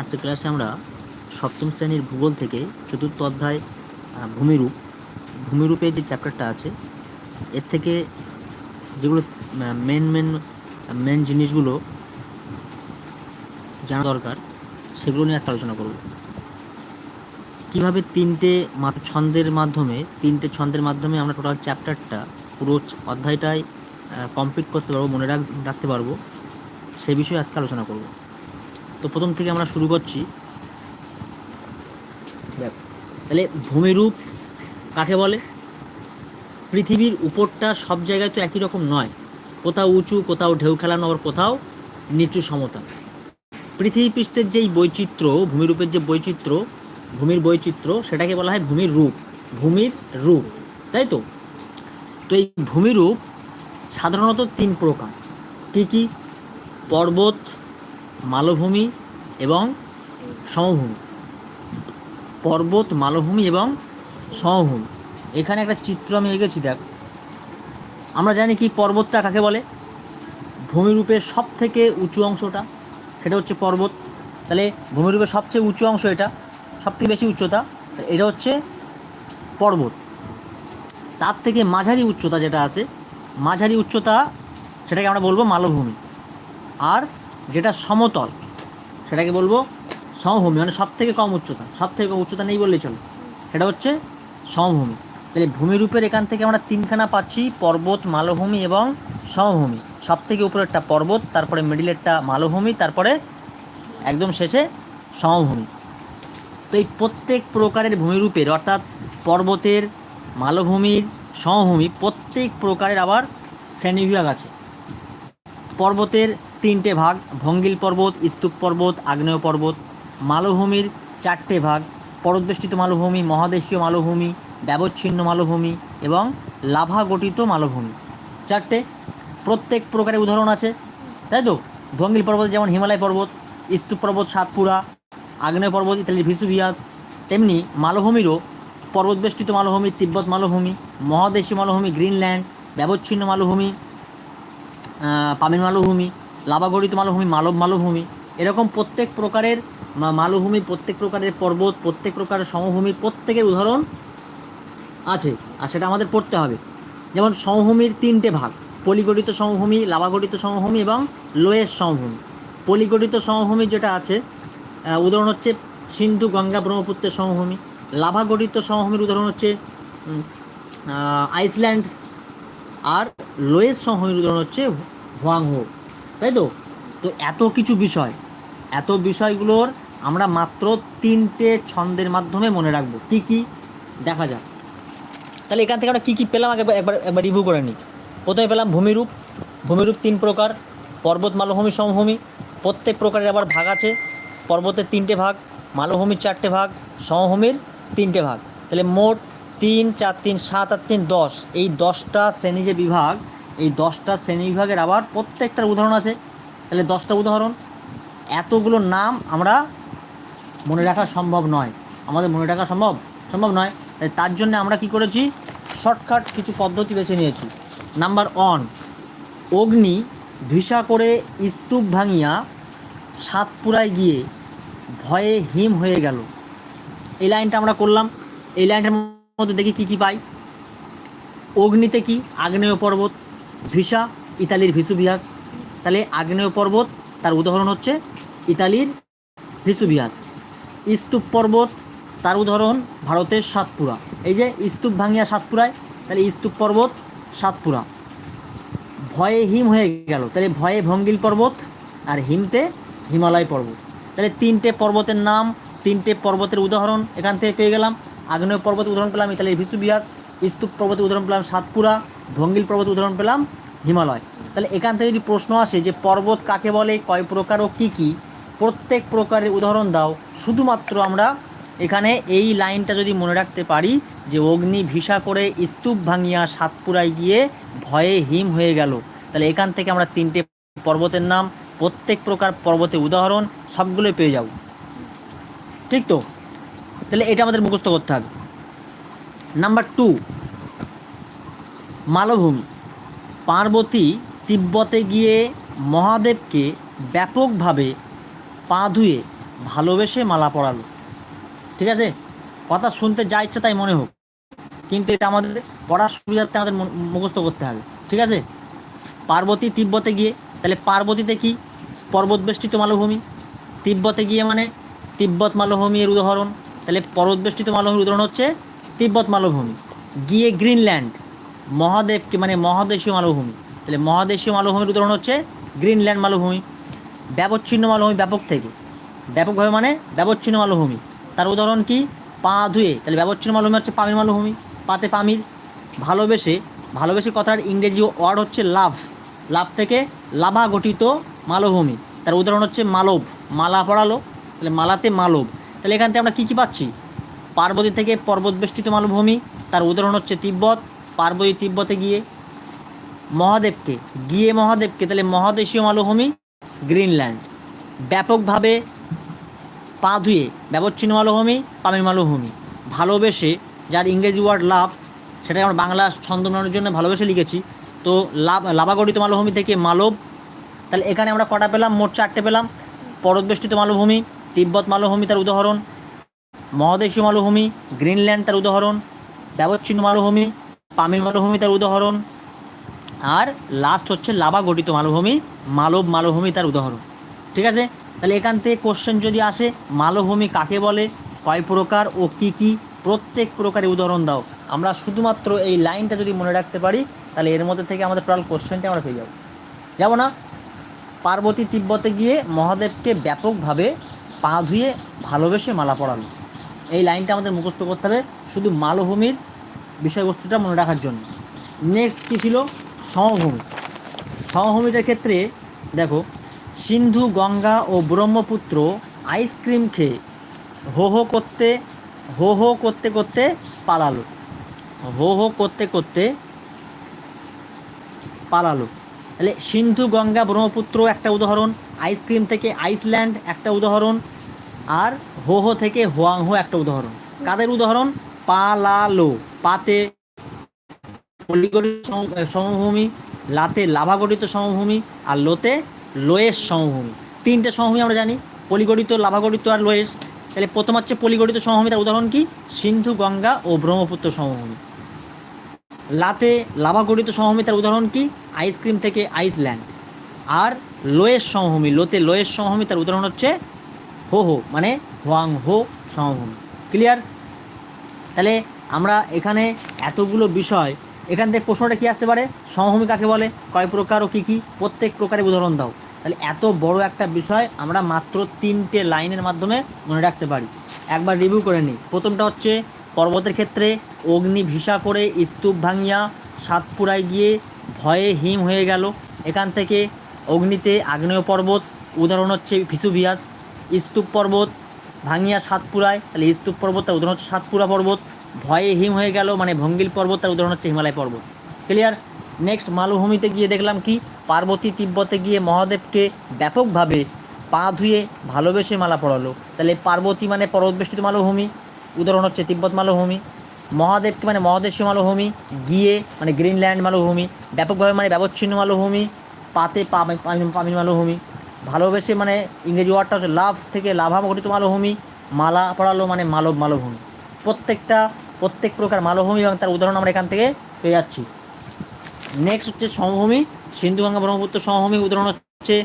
আজকের ক্লাসে আমরা সপ্তম শ্রেণির ভূগোল থেকে চতুর্থ অধ্যায় ভূমিরূপ ভূমিরূপে যে চ্যাপ্টারটা আছে, এর থেকে যেগুলো মেন মেন মেন জিনিসগুলো জানা দরকার, সেগুলো নিয়ে আজকে আলোচনা করব। কীভাবে তিনটে ছন্দের মাধ্যমে, তিনটে ছন্দের মাধ্যমে আমরা টোটাল চ্যাপ্টারটা পুরো অধ্যায়টাই কমপ্লিট করতে পারব, মনে রাখ, রাখতে পারব সেই বিষয়ে আজকে আলোচনা করব। তো প্রথম থেকে আমরা শুরু করছি। দেখ। তাহলে ভূমিরূপ কাকে বলে? পৃথিবীর উপরটা সব জায়গায় তো একই রকম নয়। কোথাও উঁচু কোথাও ঢেউ খেলানো আবার কোথাও নিচু সমতা। পৃথিবী পৃষ্ঠের যেই বৈচিত্র্য ভূমিরূপের যে বৈচিত্র্য ভূমির বৈচিত্র্য সেটাকে বলা হয় ভূমির রূপ ভূমির রূপ তাই তো? তো এই ভূমিরূপ সাধারণত তিন প্রকার। কী কী? পর্বত মালভূমি এবং সমভূমি। পর্বত, মালভূমি এবং সমভূমি। এখানে একটা চিত্র আমি এঁকেছি, দেখ। আমরা জানি কি পর্বতটা কাকে বলে? ভূমিরূপের সব থেকে উঁচু অংশটা, সেটা হচ্ছে পর্বত। তাহলে ভূমিরূপের সবচেয়ে উঁচু অংশ এটা সব থেকে বেশি উচ্চতা এটা হচ্ছে পর্বত। তার থেকে মাঝারি উচ্চতা যেটা আছে, মাঝারি উচ্চতা, সেটাকে আমরা বলব মালভূমি। আর যেটা সমতল, সেটাকে বলব সমভূমি মানে সব থেকে কম উচ্চতা সব থেকে কম উচ্চতা নেই বললেই চলে। সেটা হচ্ছে সমভূমি। তাহলে ভূমিরূপের এখান থেকে আমরা তিনখানা পাচ্ছি, পর্বত, মালভূমি এবং সমভূমি। সব থেকে উপরেরটা পর্বত, তারপরে মিডিলেরটা মালভূমি, তারপরে একদম শেষে সমভূমি। তো এই প্রত্যেক প্রকারের ভূমিরূপের অর্থাৎ পর্বতের, মালভূমির, সমভূমি, প্রত্যেক প্রকারের আবার শ্রেণীবিভাগ আছে। পর্বতের তিনটে ভাগ, ভঙ্গিল পর্বত, স্তূপ পর্বত, আগ্নেয় পর্বত, মালভূমির চারটে ভাগ, পরদ্বেষ্টিত মালভূমি, মহাদেশীয় মালভূমি, ব্যবচ্ছিন্ন মালভূমি এবং লাভা গঠিত মালভূমি। চারটে প্রত্যেক প্রকারের উদাহরণ আছে, তাই তো? ভঙ্গিল পর্বত যেমন হিমালয় পর্বত, স্তূপ পর্বত সাতপুরা, আগ্নেয় পর্বত ইত্যাদি ভিসুভিয়াস, তেমনি মালভূমিরও পর্বতবেষ্টিত মালভূমি, তিব্বত মালভূমি, মহাদেশীয় মালভূমি, গ্রিনল্যান্ড, ব্যবচ্ছিন্ন মালভূমি পামিন মালভূমি লাভাগঠিত মালভূমি, মালব মালভূমি, এরকম প্রত্যেক প্রকারের মালভূমি, প্রত্যেক প্রকারের পর্বত, প্রত্যেক প্রকারের সমভূমির প্রত্যেকের উদাহরণ আছে, আর সেটা আমাদের পড়তে হবে। যেমন সমভূমির তিনটে ভাগ, পলিগঠিত সমভূমি লাভাগঠিত সমভূমি এবং লোয়ের সমভূমি। পলিগঠিত সমভূমি যেটা আছে উদাহরণ হচ্ছে সিন্ধু গঙ্গা ব্রহ্মপুত্রের সমভূমি। লাভাগঠিত সমভূমির উদাহরণ হচ্ছে আইসল্যান্ড। আর লোয়ের সমভূমির উদাহরণ হচ্ছে হোয়াংহো। তাই তো? তো এত কিছু বিষয়, এত বিষয়গুলোর আমরা মাত্র তিনটে ছন্দের মাধ্যমে মনে রাখব। কী কী? দেখা যাক। তাহলে এখান থেকে আমরা কী কী পেলাম? আগে একবার একবার রিভিউ করে নিই। প্রথমে পেলাম ভূমিরূপ। ভূমিরূপ তিন প্রকার। পর্বত, মালভূমি, সমভূমি। প্রত্যেক প্রকারের আবার ভাগ আছে। পর্বতের তিনটে ভাগ, মালভূমির চারটে ভাগ, সমভূমির তিনটে ভাগ। তাহলে মোট তিন, চার, তিন, সাত আর তিন, দশ। এই দশটা শ্রেণি যে বিভাগ এই দশটা শ্রেণি বিভাগের আবার প্রত্যেকটার উদাহরণ আছে। তাহলে দশটা উদাহরণ, এতগুলো নাম আমরা মনে রাখা সম্ভব নয়। আমাদের মনে রাখা সম্ভব? সম্ভব নয়। তাই তার জন্য আমরা কি করেছি? শর্টকাট কিছু পদ্ধতি বেছে নিয়েছি। নাম্বার ওয়ান, অগ্নি ভিসা করে স্তূপ ভাঙিয়া সাতপুরায় গিয়ে ভয়ে হিম হয়ে গেল। এই লাইনটা আমরা করলাম। এই লাইনটার মধ্যে দেখি কী কী পাই। অগ্নিতে কি? আগ্নেয় পর্বত। ভিসা, ইতালির ভিসুভিয়াস। তাহলে আগ্নেয় পর্বত, তার উদাহরণ হচ্ছে ইতালির ভিসুভিয়াস। স্তূপ পর্বত, তার উদাহরণ ভারতের সাতপুরা। এই যে স্তূপ ভাঙিয়া সাতপুরায়, তাহলে স্তূপ পর্বত, সাতপুরা। ভয়ে হিম হয়ে গেল, তাহলে ভয়ে ভঙ্গিল পর্বত আর হিমতে হিমালয় পর্বত। তাহলে তিনটে পর্বতের নাম, তিনটে পর্বতের উদাহরণ এখান থেকে পেয়ে গেলাম। আগ্নেয় পর্বতের উদাহরণ পেলাম ইতালির ভিসুবিয়াস স্তূপ পর্বতের উদাহরণ পেলাম সাতপুরা। ভঙ্গিল পর্বত উদাহরণ পেলাম, হিমালয়। তাহলে এখান থেকে যদি প্রশ্ন আসে যে পর্বত কাকে বলে, কয় প্রকার ও কী কী, প্রত্যেক প্রকারের উদাহরণ দাও। শুধুমাত্র আমরা এখানে এই লাইনটা যদি মনে রাখতে পারি যে অগ্নি ভিসা করে স্তূপ ভাঙিয়া সাতপুরায় গিয়ে ভয়ে হিম হয়ে গেল। তাহলে এখান থেকে আমরা তিনটে পর্বতের নাম, প্রত্যেক প্রকার পর্বতের উদাহরণ, সবগুলোই পেয়ে যাব। ঠিক তো? তাহলে এটা আমাদের মুখস্থ করতে হবে। নাম্বার টু মালভূমি। পার্বতী তিব্বতে গিয়ে মহাদেবকে ব্যাপকভাবে পা ধুয়ে ভালোবেসে মালা পরালো। ঠিক আছে? কথা শুনতে যা ইচ্ছা তাই মনে হোক। কিন্তু এটা আমাদের পড়ার সুবিধার্থে আমাদের মুখস্থ করতে হবে। ঠিক আছে? পার্বতী তিব্বতে গিয়ে, তাহলে পার্বতীতে কি? পর্বত বেষ্টিত মালভূমি। তিব্বতে গিয়ে মানে তিব্বত মালভূমি এর উদাহরণ। তাহলে পর্বত বেষ্টিত মালভূমির উদাহরণ হচ্ছে তিব্বত মালভূমি। গিয়ে গ্রিনল্যান্ড। মহাদেবকে মানে মহাদেশীয় মালভূমি। তাহলে মহাদেশীয় মালভূমির উদাহরণ হচ্ছে গ্রিনল্যান্ড মালভূমি, ব্যবচ্ছিন্ন মালভূমি ব্যাপক থেকে। ব্যাপকভাবে মানে ব্যবচ্ছিন্ন মালভূমি। তার উদাহরণ কি? পা ধুয়ে। তাহলে ব্যবচ্ছিন্ন মালভূমি হচ্ছে পামির মালভূমি, পাতে পামির। ভালোবেসে ভালোবেসে কথার ইংরেজি ওয়ার্ড হচ্ছে লাভ। লাভ থেকে লাভা গঠিত মালভূমি। তার উদাহরণ হচ্ছে মালব। মালা পড়ালো। তাহলে মালাতে মালব। তাহলে এখান থেকে আমরা কী কী পাচ্ছি? পার্বতী থেকে পর্বতবেষ্টিত মালভূমি। তার উদাহরণ হচ্ছে তিব্বত। পার্বতী তিব্বতে গিয়ে, মহাদেবকে গিয়ে মহাদেবকে, তাহলে মহাদেশীয় মালভূমি, গ্রিনল্যান্ড। ব্যাপকভাবে পা ধুয়ে ব্যবচ্ছিন্ন মালভূমি, পামির মালভূমি। ভালোবেসে যার ইংরেজি ওয়ার্ড লাভ সেটা আমরা বাংলা ছন্দ মেলানোর জন্য ভালোবেসে লিখেছি। তো লাভ লাভাগঠিত মালভূমি থেকে মালব, তাহলে এখানে আমরা কটা পেলাম? মোট চারটে পেলাম। পর্বতবেষ্টিত মালভূমি, তিব্বত মালভূমি তার উদাহরণ। মহাদেশীয় মালভূমি, গ্রিনল্যান্ড তার উদাহরণ। ব্যবচ্ছিন্ন মালভূমি পামির মালভূমি তার উদাহরণ। আর লাস্ট হচ্ছে লাভা গঠিত মালভূমি, মালব মালভূমি তার উদাহরণ। ঠিক আছে? তাহলে এখান থেকে কোশ্চেন যদি আসে, মালভূমি কাকে বলে, কয় প্রকার ও কি কি, প্রত্যেক প্রকারের উদাহরণ দাও। আমরা শুধুমাত্র এই লাইনটা যদি মনে রাখতে পারি, তাহলে এর মধ্যে থেকে আমাদের টোটাল কোশ্চেনটা আমরা পেয়ে যাব। যাব না? পার্বতী তিব্বতে গিয়ে মহাদেবকে ব্যাপকভাবে পা ধুয়ে ভালোবেসে মালা পরালো। এই লাইনটা আমাদের মুখস্থ করতে হবে। শুধু মালভূমির বিষয়বস্তুটা মনে রাখার জন্য। নেক্সট কী ছিল? সমভূমি। সমভূমিটার ক্ষেত্রে, দেখো, সিন্ধু, গঙ্গা ও ব্রহ্মপুত্র আইসক্রিম খেয়ে হো হো করতে, হো হো করতে করতে পালালো। হো হো করতে করতে পালালো। তাহলে সিন্ধু, গঙ্গা, ব্রহ্মপুত্র একটা উদাহরণ আইসক্রিম থেকে আইসল্যান্ড একটা উদাহরণ, আর হো হো থেকে হোয়াংহো একটা উদাহরণ। কাদের উদাহরণ? পালালো। পাতে পলিগঠিত সমভূমি, লাতে লাভাগঠিত সমভূমি আর লোতে লোয়েস সমভূমি। তিনটে সমভূমি আমরা জানি, পলিগঠিত, লাভাগঠিত আর লোয়েস তাহলে প্রথম হচ্ছে পলিগঠিত সমভূমি, তার উদাহরণ কি? সিন্ধু, গঙ্গা ও ব্রহ্মপুত্র সমভূমি। লাতে লাভাগঠিত সমভূমি, তার উদাহরণ কি? আইসক্রিম থেকে আইসল্যান্ড। আর লোয়েস সমভূমি, লোতে লোয়েস সমভূমি, তার উদাহরণ হচ্ছে হো হো মানে হোয়াং হো সমভূমি। ক্লিয়ার তাহলে আমরা এখানে এতগুলো বিষয়, এখান থেকে প্রশ্নটা কি আসতে পারে? সমভূমি কাকে বলে? কয় প্রকার ও কী কী? প্রত্যেক প্রকারের উদাহরণ দাও। তাহলে এত বড় একটা বিষয় আমরা মাত্র তিনটে লাইনের মাধ্যমে মনে রাখতে পারি। একবার রিভিউ করে নিই। প্রথমটা হচ্ছে পর্বতের ক্ষেত্রে অগ্নি ভিসা করে স্তূপ ভাঙিয়া সাতপুরায় গিয়ে ভয়ে হিম হয়ে গেল। এখান থেকে অগ্নিতে আগ্নেয় পর্বত, উদাহরণ হচ্ছে ভিসুভিয়াস। স্তূপ পর্বত ভাঙিয়া সাতপুরায়, তাহলে স্তূপ পর্বত তার উদাহরণ হচ্ছে সাতপুরা পর্বত। ভয়ে হিম হয়ে গেল মানে ভঙ্গিল পর্বত, তার উদাহরণ হচ্ছে হিমালয় পর্বত। ক্লিয়ার নেক্সট মালভূমিতে গিয়ে দেখলাম কি? পার্বতী তিব্বতে গিয়ে মহাদেবকে ব্যাপকভাবে পা ধুয়ে ভালোবেসে মালা পড়ালো তাহলে পার্বতী মানে পর্বতবেষ্টিত মালভূমি, উদাহরণ হচ্ছে তিব্বত মালভূমি, মহাদেবকে মানে মহাদেশীয় মালভূমি, গিয়ে মানে গ্রিনল্যান্ড মালভূমি, ব্যাপকভাবে মানে ব্যবচ্ছিন্ন মালভূমি, পাতে পামি পামির মালভূমি, ভালোবেসে মানে ইংরেজি ওয়ার্ডটা হচ্ছে লাভ থেকে লাভা গঠিত মালভূমি, মালা পড়ালো মানে মালব মালভূমি। প্রত্যেকটা প্রত্যেক প্রকার মালভূমি এবং তার উদাহরণ আমরা এখান থেকে পেয়ে যাচ্ছি। নেক্সট হচ্ছে সমভূমি। সিন্ধুগঙ্গা ব্রহ্মপুত্র সমভূমি উদাহরণ হচ্ছে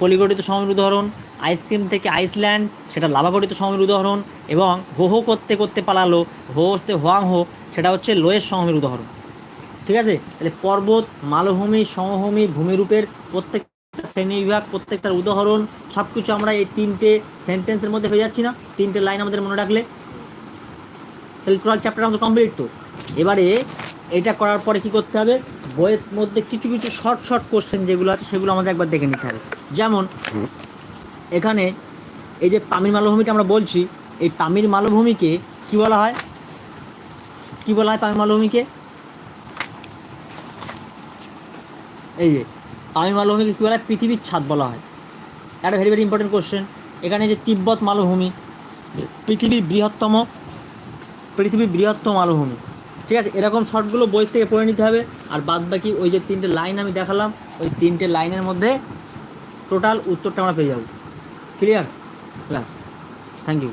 পলিগঠিত সমভূমির উদাহরণ আইসক্রিম থেকে আইসল্যান্ড সেটা লাভাগঠিত সমভূমির উদাহরণ এবং হো হো করতে করতে পালালো, হো হতে হোয়াং হো, সেটা হচ্ছে লোয়ের সমভূমির উদাহরণ। ঠিক আছে? তাহলে পর্বত, মালভূমি, সমভূমি, ভূমিরূপের প্রত্যেকটা শ্রেণি বিভাগ, প্রত্যেকটার উদাহরণ সব কিছু আমরা এই তিনটে সেন্টেন্সের মধ্যে পেয়ে যাচ্ছি না। তিনটে লাইন আমাদের মনে রাখলে। তাহলে টোটাল চ্যাপ্টার আমাদের কমপ্লিট তো। এবারে এটা করার পরে কি করতে হবে? বইয়ের মধ্যে কিছু কিছু শর্ট শর্ট কোশ্চেন যেগুলো আছে, সেগুলো আমাদের একবার দেখে নিতে হবে। যেমন, এখানে এই যে পামির মালভূমিটা আমরা বলছি, এই পামির মালভূমিকে কি বলা হয়? কি বলা হয় পামির মালভূমিকে? এই যে পামির মালভূমিকে কী বলা হয়? পৃথিবীর ছাদ বলা হয়। একটা ভেরি ভেরি ইম্পর্টেন্ট কোশ্চেন এখানে যে তিব্বত মালভূমি, পৃথিবীর বৃহত্তম পৃথিবীর বৃহত্তম মালভূমি। ঠিক আছে, এরকম শর্টগুলো বই থেকে পড়ে নিতে হবে। আর বাদ বাকি ওই যে তিনটে লাইন আমি দেখালাম, ওই তিনটে লাইনের মধ্যে টোটাল উত্তরটা আমরা পেয়ে যাব। ক্লিয়ার? Class thank you.